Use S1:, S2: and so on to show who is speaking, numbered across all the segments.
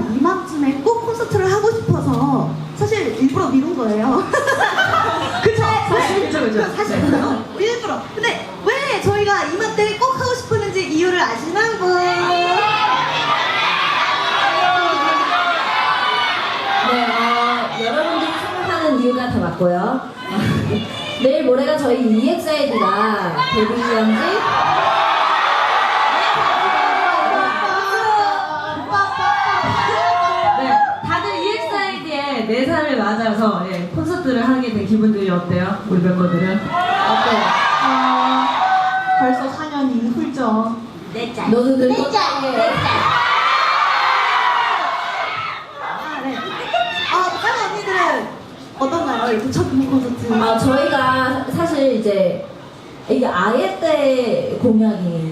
S1: 이맘쯤에 꼭 콘서트를 하고 싶어서 사실 일부러 미룬 거예요. 그쵸? 사실
S2: 그쵸, 그쵸.
S1: 사실 그래요. 일부러. 근데 왜 저희가 이맘때 꼭 하고 싶었는지 이유를 아시나요?
S3: 네, 어, 여러분들이 생각하는 이유가 다 맞고요. 내일 모레가 저희 EXID가 데뷔한 지 너도 늙었
S1: 아, 네. 아, 다른 언니들은 어떤가요? 이렇게 첫 콘서트.
S3: 아, 저희가 사실 이제 이게 아예 때 공약이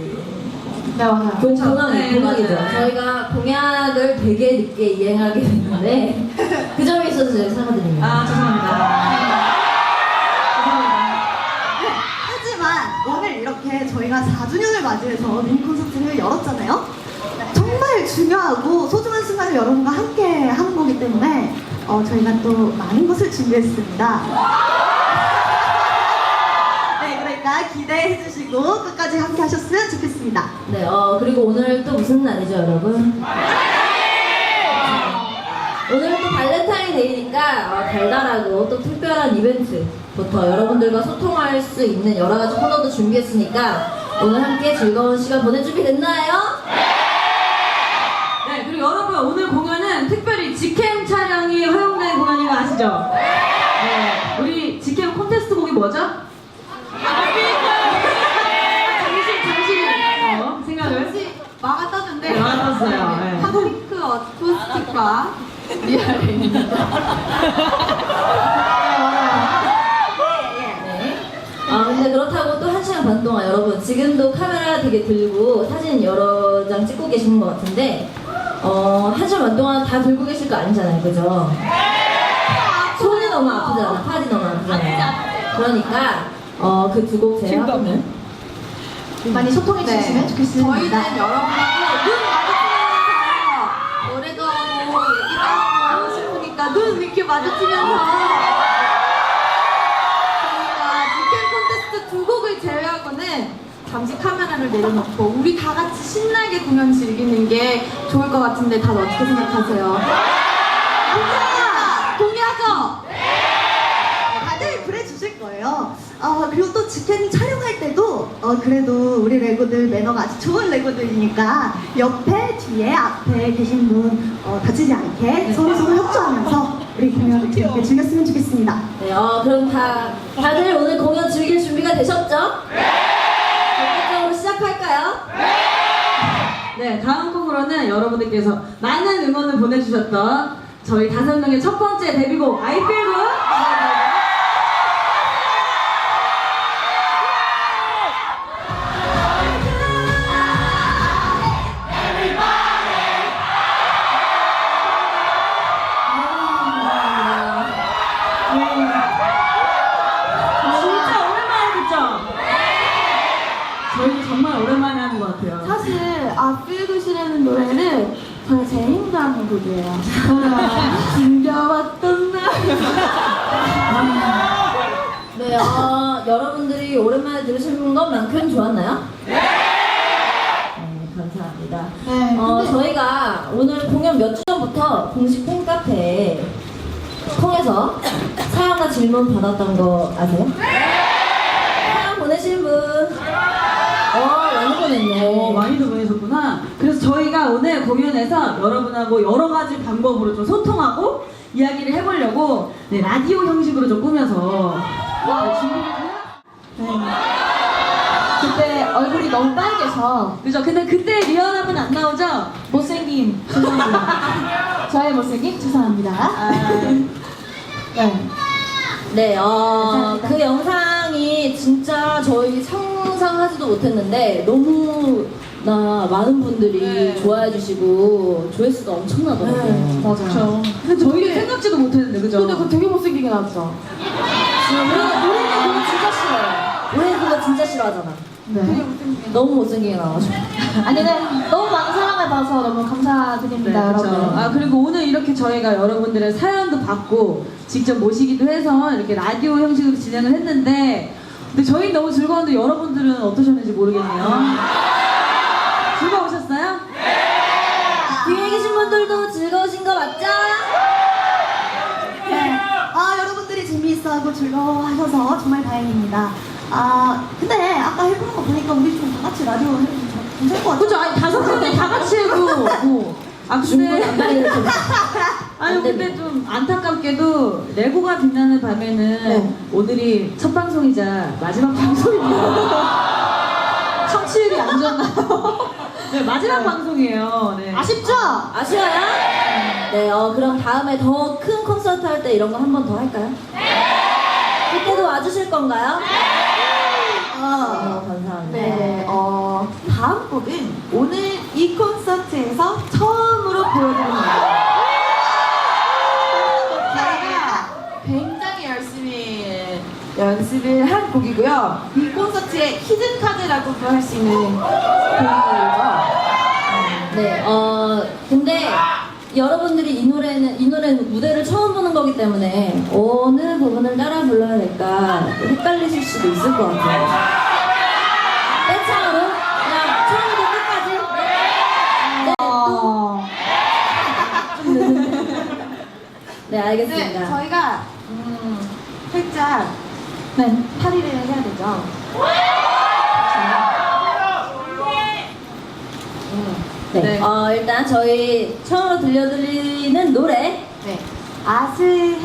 S1: 네, 맞아요.
S3: 공, 공약이,
S2: 네,
S3: 공약이죠.
S2: 맞아요.
S3: 저희가 공약을 되게 늦게 이행하게 됐는데 그 점에 있어서 저희 사과드립니다.
S2: 아. 죄송합니다.
S1: 이렇게 저희가 4주년을 맞이해서 미니 콘서트를 열었잖아요. 정말 중요하고 소중한 순간을 여러분과 함께 하는 거기 때문에 어, 저희가 또 많은 것을 준비했습니다. 네, 그러니까 기대해 주시고 끝까지 함께 하셨으면 좋겠습니다.
S3: 네, 어, 그리고 오늘 또 무슨 날이죠, 여러분? 오늘은 또 발렌타인 데이니까 어, 달달하고 또 특별한 이벤트부터 여러분들과 소통할 수 있는 여러 가지 코너도 준비했으니까 오늘 함께 즐거운 시간 보낼 준비 됐나요?
S2: 네, 그리고 여러분 오늘 공연은 특별히 직캠 촬영이 허용된 공연인 거 아시죠? 네, 우리 직캠 콘테스트 곡이 뭐죠? 잠시, 잠시 어, 생각을
S4: 막았다는데
S2: 네, 막았어요. 네.
S4: 핫핑크 어쿠스틱과.
S3: 아 근데 그렇다고 또 한 시간 반 동안 여러분 지금도 카메라 되게 들고 사진 여러 장 찍고 계시는 것 같은데 어 한 시간 반 동안 다 들고 계실 거 아니잖아요, 그죠? 손이 너무 아프잖아, 팔이 너무 아프잖아요. 그러니까 어 그 두 곡 제가 하면
S1: 많이 소통해 주시면 좋겠습니다.
S4: 네. 저희는 여러분하고 눈 마주치면서 노래도 하고 얘기도 하고 눈 이렇게 마주치면서 저희가 직캠 콘테스트 두 곡을 제외하고는 잠시 카메라를 내려놓고 우리 다 같이 신나게 공연 즐기는 게 좋을 것 같은데 다들 어떻게 생각하세요? 공개하자! 공개하죠?
S1: 다들 그래 주실 거예요. 어, 그리고 또 직캠 촬영할 때도 어, 그래도 우리 레고들 매너가 아주 좋은 레고들이니까 옆에, 뒤에, 앞에 계신 분 어, 다치지 않게 서로 서로 협조하면서 우리 공연을 재밌게 즐겼으면 좋겠습니다.
S3: 네, 어 그럼 다 다들 오늘 공연 즐길 준비가 되셨죠? 본격적으로 시작할까요?
S2: 네, 다음 곡으로는 여러분들께서 많은 응원을 보내주셨던 저희 다섯 명의 첫 번째 데뷔곡 I Feel Good
S4: 곡이에요. 숨겨왔던 날.
S3: 네, 어, 여러분들이 오랜만에 들으신 것만큼 좋았나요? 네. 감사합니다.
S4: 네,
S3: 어,
S4: 근데
S3: 저희가 오늘 공연 몇 주 전부터 공식 팬카페 통해서 사연과 질문 받았던 거 아세요? 사연 보내신 분? 어, 많이 보냈네.
S2: 어, 많이도 보내셨구나. 그래서 저희가 오늘 공연에서 여러분하고 여러 가지 방법으로 좀 소통하고 이야기를 해보려고 네, 라디오 형식으로 좀 꾸며서 네, 준비했고요.
S4: 그때 얼굴이 너무 빨개서
S2: 그죠? 근데 그때 리얼함은 안 나오죠?
S4: 못생김 죄송합니다. 저의 못생김 죄송합니다.
S2: 아,
S4: 네.
S3: 네, 어, 그 영상이 진짜 저희 상상하지도 못했는데 너무 나 많은 분들이
S4: 네.
S3: 좋아해 주시고 조회수가 엄청나더라고요.
S4: 네, 맞아요.
S2: 근데 저희는 생각지도 못했는데, 그죠?
S4: 근데 그거 되게 못생기게 나왔죠.
S3: 우리, 우리는 그거 진짜 싫어요. 우리는 그거 진짜 싫어하잖아.
S4: 되게
S2: 네.
S4: 못생긴.
S3: 너무 못생기게 나와가지고.
S4: 아니, 네. 너무 많은 사랑을 봐서 너무
S2: 네,
S4: 감사드립니다,
S2: 그렇죠.
S4: 여러분.
S2: 아 그리고 오늘 이렇게 저희가 여러분들의 사연도 받고 직접 모시기도 해서 이렇게 라디오 형식으로 진행을 했는데 근데 저희 너무 즐거웠는데 여러분들은 어떠셨는지 모르겠네요. 즐거우셨어요?
S3: 뒤에 계신 분들도 즐거우신 거 맞죠?
S1: 네. 아, 여러분들이 재미있어하고 즐거워하셔서 정말 다행입니다. 아, 근데 아까 해보는 거 보니까 우리 좀 다 같이 라디오 해도 괜찮을 것 같아요.
S2: 그죠? 아니 다섯 명이 다 같이 해도 뭐. 아 근데
S3: 좀.
S2: 아니 근데 좀 안타깝게도 레고가 빛나는 밤에는
S3: 네.
S2: 오늘이 첫 방송이자 마지막 방송입니다. 청취율이 안 좋나요? 네 마지막 방송이에요. 네.
S1: 아쉽죠?
S3: 아쉬워요? 네, 어, 그럼 다음에 더 큰 콘서트 할 때 이런 거 한 번 더 할까요? 그때도 와주실 건가요?
S1: 어.
S3: 어, 감사합니다.
S4: 네, 어, 다음 곡은 오늘 이 콘서트에서 처음으로 보여드리는 곡이에요. 저희가 굉장히 열심히 연습을 한 곡이고요. 이 콘서트의 히든 카드라고도 할 수 있는 곡이죠.
S3: 네, 어, 근데 여러분들이 이 노래는, 이 노래는 무대를 처음 보는 거기 때문에 어느 부분을 따라 불러야 될까 헷갈리실 수도 있을 것 같아요. 떼창으로 그냥 처음부터 끝까지. 네, 또. 네, 알겠습니다.
S4: 네, 저희가 음, 살짝
S2: 네.
S4: 파리를 해야 되죠.
S3: 네.
S2: 네.
S3: 어, 일단 저희 처음으로 들려드리는 노래
S4: 네, 아스해.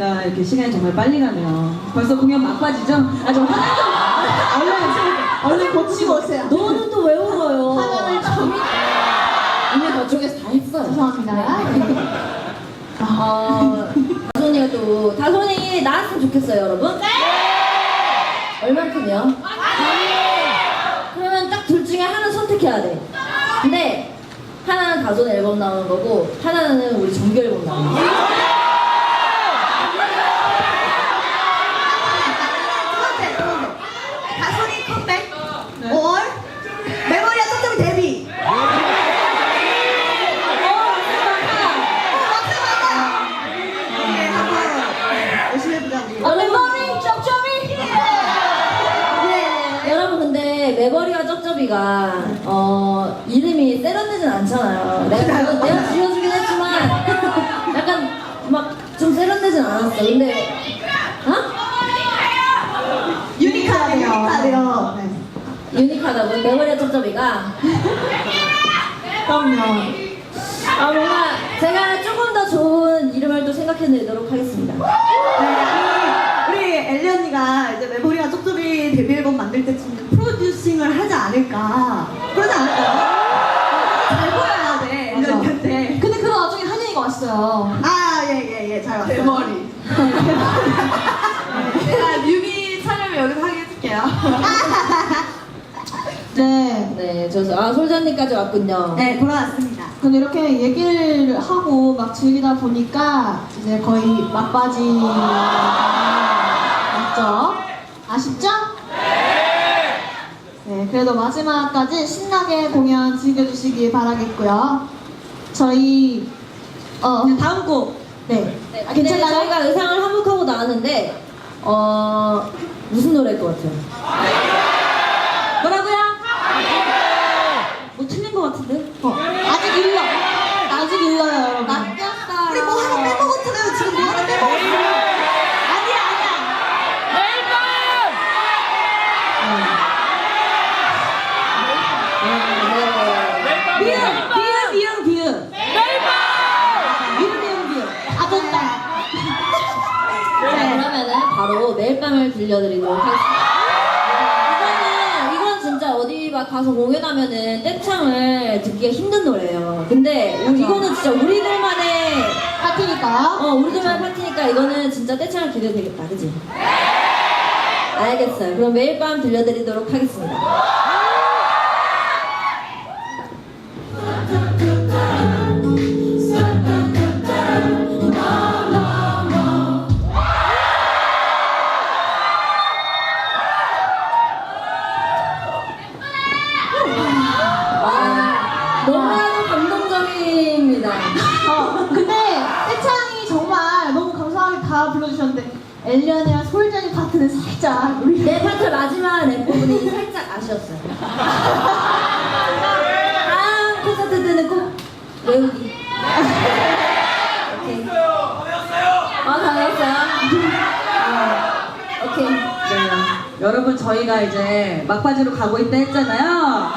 S2: 보니까 이렇게 시간이 정말 빨리 가네요. 벌써 공연 막바지죠? 아, 좀 화나 좀 얼른 얼른 고치고 오세요.
S3: 너는 또 왜 울어요?
S1: 화면을 좀
S3: 이미 저쪽에서 다 했어요.
S1: 죄송합니다.
S3: 어, 다솜이가 또 다솜이 나왔으면 좋겠어요, 여러분. 네. 얼만큼요? 그러면 딱 둘 중에 하나 선택해야 돼. 근데 하나는 다솜 앨범 나오는 거고 하나는 우리 정규 앨범 나오는 거.
S1: 그럼요.
S3: 아 뭔가 제가 조금 더 좋은 이름을 또 생각해내도록 하겠습니다.
S1: 네, 우리, 엘리 언니가 이제 메모리아 쪽쪽이 데뷔 앨범 만들 때쯤 프로듀싱을 하지 않을까. 그러지 않을까요? 잘 보여야 돼, 엘리
S4: 맞아.
S1: 언니한테.
S4: 근데 그 와중에 한이가 왔어요.
S1: 아, 예, 예, 예, 잘 왔어요.
S4: 대머리. 내가 뮤비 촬영을 여기서 하게 해줄게요.
S5: 네.
S3: 네, 저아 솔자님까지 왔군요.
S1: 네, 돌아왔습니다.
S5: 근데 이렇게 얘기를 하고 막 즐기다 보니까 이제 거의 막바지 맞죠? 아쉽죠? 네, 그래도 마지막까지 신나게 공연 즐겨주시길 바라겠고요. 저희 어,
S2: 다음 곡.
S5: 네,
S3: 네,
S5: 아,
S3: 근데
S5: 괜찮아요?
S3: 저희가 의상을 한복하고 나왔는데 어 무슨 노래일 것 같아요?
S2: 뭐 틀린 것 같은데?
S5: 어, 아직 일러, 아직 일러요, 여러분.
S4: 맡겼어요.
S1: 우리 뭐 하나 빼먹었잖아요. 지금 뭐 하나 빼먹었어요.
S2: 아니야, 아니야.
S3: 네.
S2: 비읍, 비읍, 비읍, 비읍. 비읍, 비읍, 비읍.
S5: 아, 됐다.
S3: 자, 그러면은 바로 매일 밤을 들려드리도록 하겠습니다. 이거는, 이건 진짜 어디 막 가서 공연하면은 떼창을 듣기가 힘든 노래예요. 근데 이거는 진짜 우리들만의,
S5: 파티니까요.
S3: 어, 우리들만의 파티니까 이거는 진짜 떼창을 기대도 되겠다. 그지? 알겠어요. 그럼 매일 밤 들려드리도록 하겠습니다.
S5: 우리
S3: 내 파트 마지막 랩 부분이 살짝 아쉬웠어요. 다음 콘서트 때는 꼭 외우기. 오케이. 아? 어, 오케이.
S2: 네. 여러분, 저희가 이제 막바지로 가고 있다 했잖아요.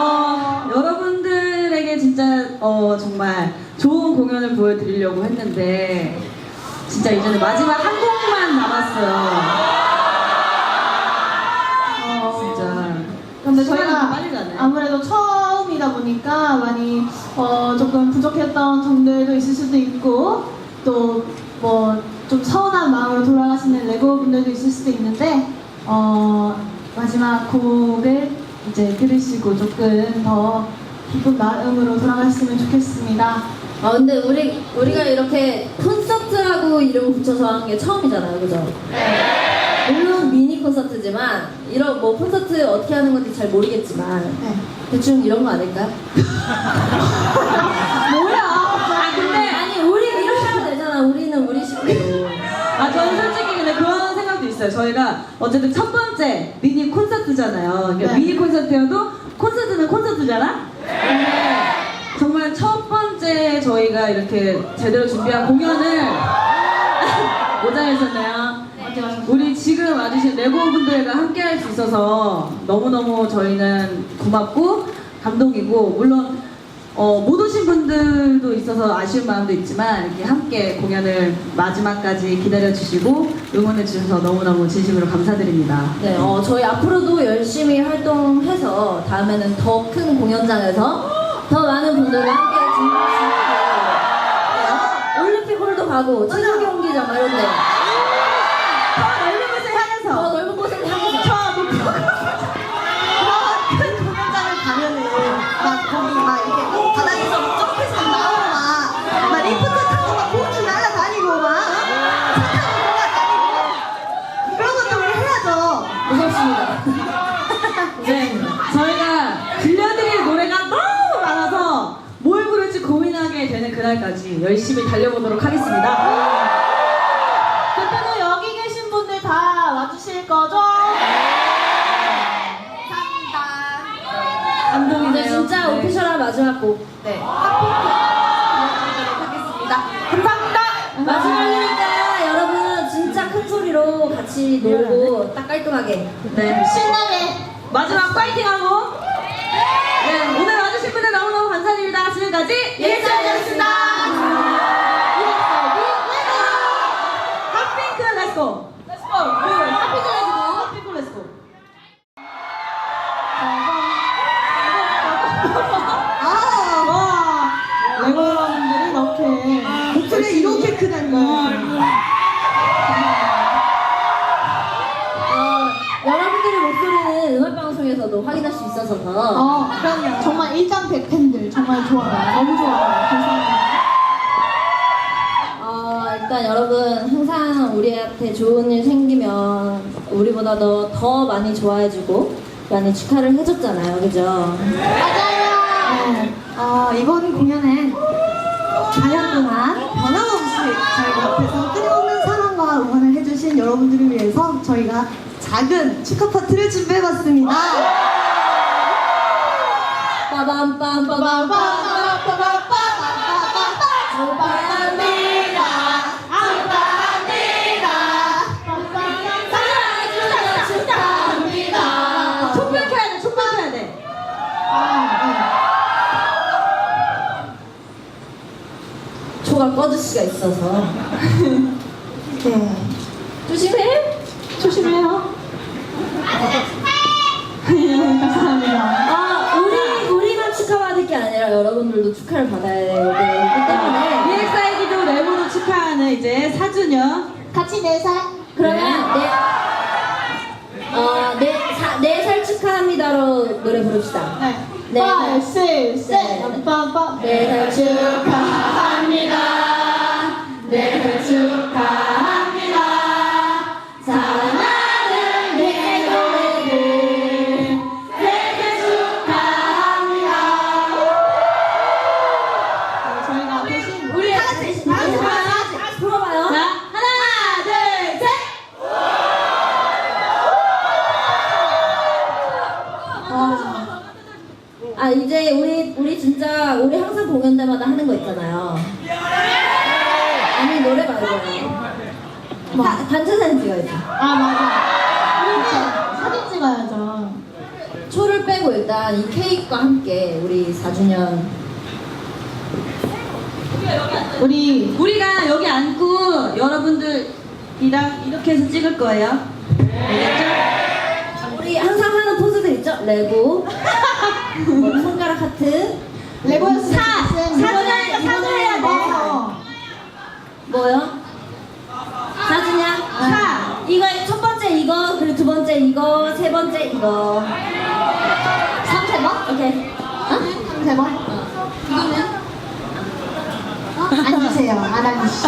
S2: 어, 여러분들에게 진짜 어, 정말 좋은 공연을 보여드리려고 했는데 진짜 이제는 마지막 한 곡만 남았어요. 진짜.
S5: 근데 저희가
S2: 좀 빨리 가네.
S5: 아무래도 처음이다 보니까 많이 어, 조금 부족했던 점들도 있을 수도 있고 또 뭐 좀 서운한 마음으로 돌아가시는 레고 분들도 있을 수도 있는데 어, 마지막 곡을 이제 들으시고 조금 더 기쁜 마음으로 돌아갔으면 좋겠습니다.
S3: 아, 근데 우리, 우리가 이렇게 콘서트라고 이름 붙여서 한게 처음이잖아요. 그죠? 물론 미니 콘서트지만, 이런 뭐 콘서트 어떻게 하는 건지 잘 모르겠지만,
S5: 네.
S3: 대충 이런 거 아닐까요?
S5: 뭐야?
S2: 아, 근데
S3: 아니, 우리 이렇게 하면 되잖아. 우리는 우리 식대로.
S2: 아, 저는 솔직히 근데 그런 생각도 있어요. 저희가 어쨌든 첫 번째 미니 콘서트잖아요. 그러니까
S5: 네.
S2: 미니 콘서트여도 콘서트는 콘서트잖아? 근데 정말 첫 번째 저희가 이렇게 제대로 준비한 공연을 모자라셨네요. 우리 지금 와주신 레고분들과 함께 할 수 있어서 너무너무 저희는 고맙고 감동이고 물론 어, 못 오신 분들도 있어서 아쉬운 마음도 있지만 이렇게 함께 공연을 마지막까지 기다려주시고 응원해주셔서 너무너무 진심으로 감사드립니다.
S3: 네, 어, 저희 앞으로도 열심히 활동해서 다음에는 더 큰 공연장에서 더 많은 분들과 함께 준비할 수 있게 올림픽 홀도 가고 체조 경기장 데.
S2: 열심히 달려보도록 하겠습니다.
S5: 그때도 여기 계신 분들 다 와주실 거죠?
S1: 감사합니다.
S3: 이제 진짜
S2: 네.
S3: 오피셜한 마지막 곡.
S1: 네. 하겠습니다. 감사합니다.
S3: 마지막이니까 여러분 진짜 큰 소리로 같이 놀고 딱 깔끔하게.
S2: 네.
S5: 신나게
S2: 마지막 파이팅하고 네, 오늘 와주신 분들 너무너무 감사드립니다. 지금까지
S1: 일
S3: 있어서 더.
S5: 어 그럼요 정말 일장 백 팬들 정말 좋아요 너무 좋아요 감사합니다
S3: 어, 일단 여러분 항상 우리한테 좋은 일 생기면 우리보다 더, 더 많이 좋아해주고 많이 축하를 해줬잖아요. 그죠?
S1: 네. 어, 이번 공연은 4년 동안 변함없이 저희 옆에서 끊임없는 사랑과 응원을 해주신 여러분들을 위해서 저희가 작은 축하 파티를 준비해봤습니다.
S3: 꺼질 수가 있어서.
S1: 네.
S3: 조심해!
S5: 조심해요. 감사합니다.
S3: 아, 우리, 우리만 축하받을 게 아니라 여러분들도 축하를 받아야 되기 때문에.
S2: EXID도 레고도 축하하는 이제 4주년.
S5: 같이 네 살.
S3: 그러면 네, 어, 네, 사, 네살 축하합니다로 노래 부릅시다.
S5: 네.
S3: 네.
S5: 파이, 시,
S3: 네.
S5: 셋, 빰빰.
S3: 네살 축하합니다. 네살 축하합니다. 공연 때마다 하는 거 있잖아요. 아니 노래 말고요. 다- 단체 사진 찍어야지.
S5: 아 맞아. 우리 사진 찍어야죠.
S3: 초를 빼고 일단 이 케이크와 함께 우리 4주년
S5: 우리
S2: 우리가 여기 앉고 여러분들이랑 이렇게 해서 찍을 거예요. 알겠죠?
S3: 우리 항상 하는 포즈들 있죠? 레고 뭐 손가락 하트
S5: 레고였어.
S3: 사! 사진을- 사진을 해야 돼. 뭐요? 사주냐? 사! 이거 첫 번째 이거 그리고 두 번째 이거 세 번째 이거 3, 세 번? 오케이 어?
S5: 삼세 번.
S3: 이거는?
S5: 어? 앉으세요, 아랑이 씨.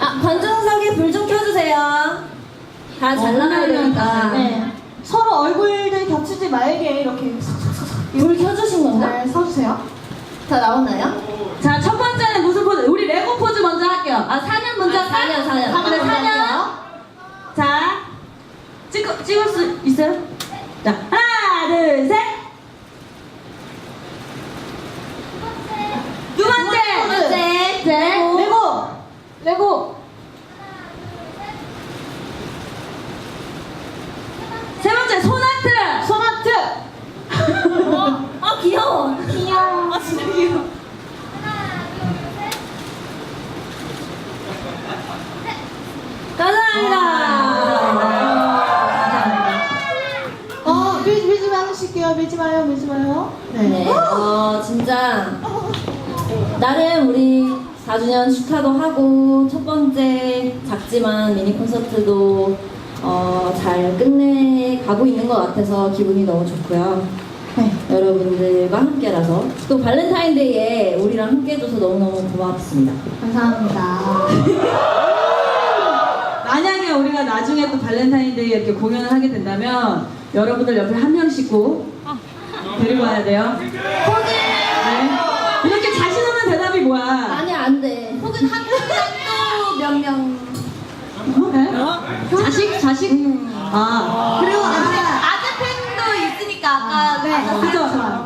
S3: 아 관중석에 불 좀 켜주세요 다 잘 나가야 되니까
S5: 네. 서로 얼굴들 겹치지 말게 이렇게
S3: 불 켜주신 건가?
S5: 잘 서주세요.
S3: 다 나오나요?
S2: 자, 첫 번째는 무슨 포즈? 우리 레고 포즈 먼저 할게요. 아, 4년 먼저
S3: 아,
S2: 할까?
S3: 4년, 4년.
S2: 아, 그래, 4년. 자, 찍, 찍을 수 있어요? 자, 하나, 둘, 셋. 두 번째.
S3: 두 번째
S2: 네.
S5: 레고! 레고!
S2: 세 번째, 손아트.
S5: 소나트!
S3: 어, 아 귀여워
S5: 귀여워.
S3: 아 진짜 귀여워 감사합니다 네, 어, 진짜 나름 우리 4주년 축하도 하고 첫 번째 작지만 미니 콘서트도 어, 잘 끝내 가고 있는 것 같아서 기분이 너무 좋고요.
S5: 네.
S3: 여러분들과 함께라서 또 발렌타인데이에 우리랑 함께 해줘서 너무너무 고맙습니다.
S5: 감사합니다.
S2: 만약에 우리가 나중에 또 발렌타인데이 이렇게 공연을 하게 된다면 여러분들 옆에 한 명씩 꼭 데리고 와야 돼요. 네. 이렇게 자신 없는 대답이 뭐야?
S3: 아니 안 돼. 혹은 한 명도 몇 명.
S2: 네? 자식? 자식? 아,
S1: 그리고 아까
S4: 아재 팬도 있으니까 아까
S1: 네,
S2: 어, 그죠?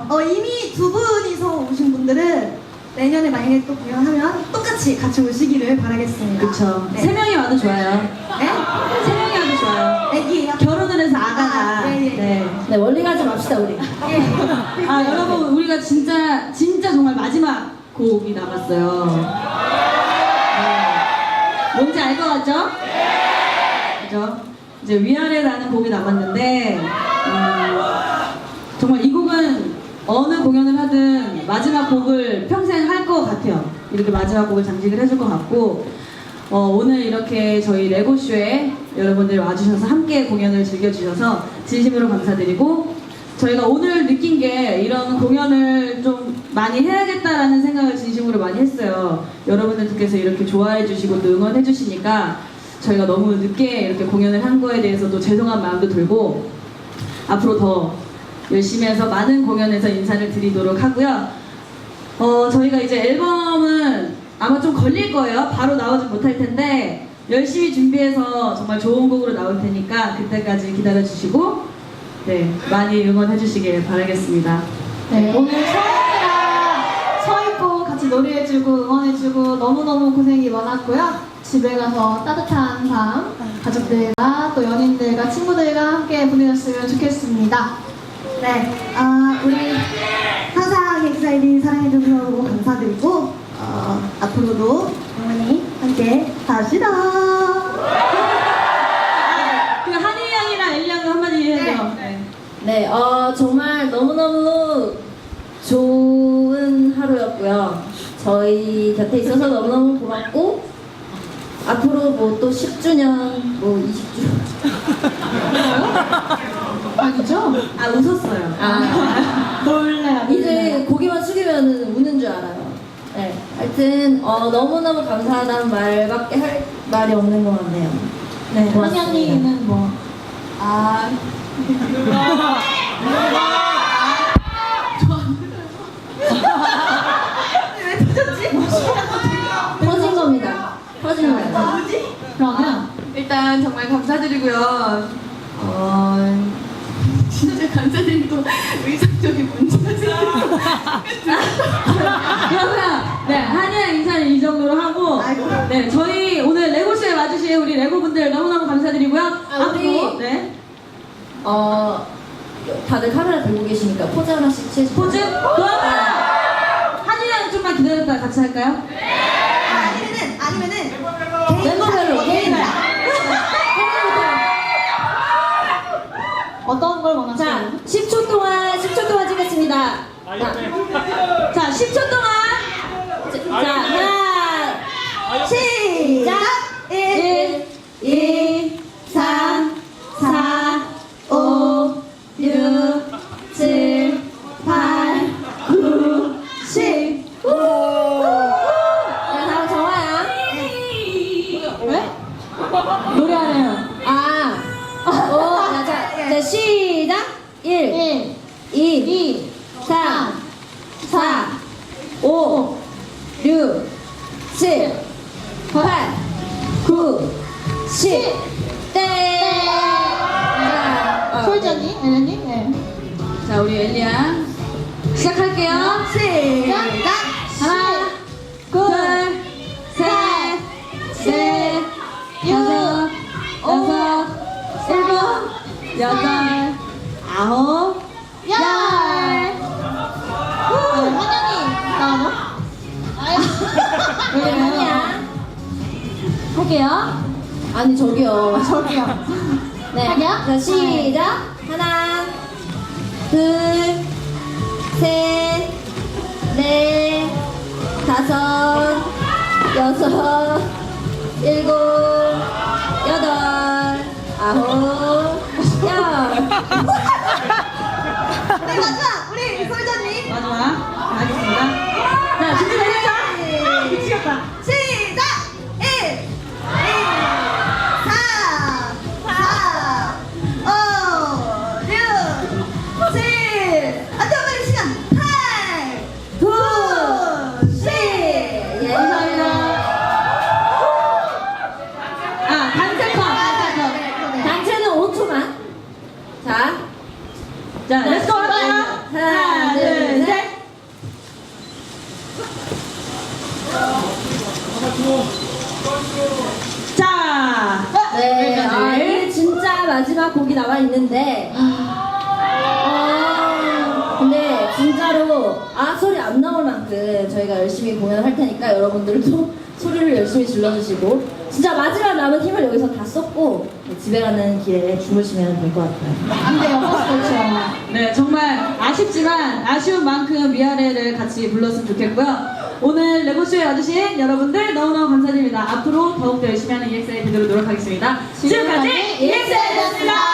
S1: 어, 이미 두 분이서 오신 분들은 내년에 만약에 또 공연하면 똑같이 같이 오시기를 바라겠습니다.
S2: 그쵸.
S1: 네.
S2: 세 명이 와도 좋아요.
S1: 네?
S2: 세 명이 와도 좋아요.
S1: 애기예요?
S2: 결혼을 해서 아가가.
S1: 아, 네, 예.
S2: 네.
S3: 네 멀리 가지 맙시다 우리.
S1: 예.
S2: 아, 여러분, 우리가 진짜, 진짜 정말 마지막 곡이 남았어요. 네. 뭔지 알 것 같죠? 그죠? 이제 위아래라는 곡이 남았는데, 음, 정말 이 곡은 어느 공연을 하든 마지막 곡을 평생 할 것 같아요. 이렇게 마지막 곡을 장식을 해줄 것 같고, 어, 오늘 이렇게 저희 레고쇼에 여러분들 와주셔서 함께 공연을 즐겨주셔서 진심으로 감사드리고, 저희가 오늘 느낀 게 이런 공연을 좀 많이 해야겠다라는 생각을 진심으로 많이 했어요. 여러분들께서 이렇게 좋아해 주시고 또 응원해 주시니까 저희가 너무 늦게 이렇게 공연을 한 거에 대해서도 죄송한 마음도 들고 앞으로 더 열심히 해서 많은 공연에서 인사를 드리도록 하고요. 어, 저희가 이제 앨범은 아마 좀 걸릴 거예요. 바로 나오진 못할 텐데 열심히 준비해서 정말 좋은 곡으로 나올 테니까 그때까지 기다려 주시고 네, 많이 응원해 주시길 바라겠습니다.
S5: 네, 오늘 서연이랑 서 있고 같이 놀이해주고 응원해주고 너무너무 고생이 많았고요. 집에 가서 따뜻한 밤 가족들과 또 연인들과 친구들과 함께 보내셨으면 좋겠습니다.
S1: 네, 아, 우리 항상 엑사이드 사랑해주셔서 너무 감사드리고, 어, 앞으로도 영원히 함께 갑시다.
S2: 그 한이 양이랑 엘리 양도 한마디 해야죠. 네.
S3: 네, 어, 정말 너무너무 좋은 하루였고요. 저희 곁에 있어서 너무너무 고맙고, 앞으로 뭐 또 10주년, 뭐 20주년.
S5: 아니죠?
S2: 아 웃었어요.
S3: 아,
S5: 놀래요.
S3: 이제 고개만 숙이면 우는 줄 알아요. 네, 하여튼, 어, 너무너무 감사하다는 말밖에 할 말이 없는 것 같네요. 네, 고맙습니다.
S5: 한양이는 뭐, 아,
S3: 터진 겁니다. 터진 거예요.
S5: 그러면
S4: 일단 정말 감사드리고요. 어, 진짜 감사드리고 의상적인 생겼어요.
S2: 그러면 네양 인사는 이 정도로 하고
S1: 아이고.
S2: 네 저희 오늘 레고쇼에 와주신 우리 레고 분들 너무너무 감사드리고요.
S3: 아, 우리-
S2: 앞으로 네
S3: 어, 다들 카메라 들고 계시니까 포즈 하나씩 취해주세요.
S2: 포즈 그러면 한이 양 좀만 기다렸다가 같이 할까요?
S1: 아, 아니면은, 아니면은,
S3: 8, 9, 10. 땡! 자, 어,
S5: 솔전님, 엘렌님, 네.
S2: 자 우리 엘리 양 시작할게요.
S1: 시작!
S2: 하나 둘 셋, 넷, 다섯, 여섯, 일곱, 여덟, 아홉,
S5: 열! 후! 한양이 나와요?
S3: 네, 아니야.
S5: 할게요.
S3: 아니, 저기요.
S5: 저기요.
S3: 네.
S5: 할게요?
S3: 자, 시작. 하나, 둘, 셋, 넷, 다섯, 여섯, 일곱, 여덟, 아홉, 열.
S1: 네, 마지막! 우리 솔저님!
S2: 마지막 하겠습니다. 자 준비되셨죠?
S1: 미치겠다.
S3: 네. 아, 이게 진짜 마지막 곡이 나와 있는데, 아, 근데 진짜로 아 소리 안 나올 만큼 저희가 열심히 공연할 테니까 여러분들도 소리를 열심히 질러주시고 진짜 마지막 남은 힘을 여기서 다 썼고 집에 가는 길에 주무시면 될 것 같아요.
S5: 안 돼요. 버스 놓쳐.
S2: 네, 정말 아쉽지만 아쉬운 만큼 위아래를 같이 불렀으면 좋겠고요. 오늘 레고쇼에 와주신 여러분들 너무너무 감사드립니다. 앞으로 더욱더 열심히 하는 EXI 되도록 노력하겠습니다. 지금까지 EXI였습니다.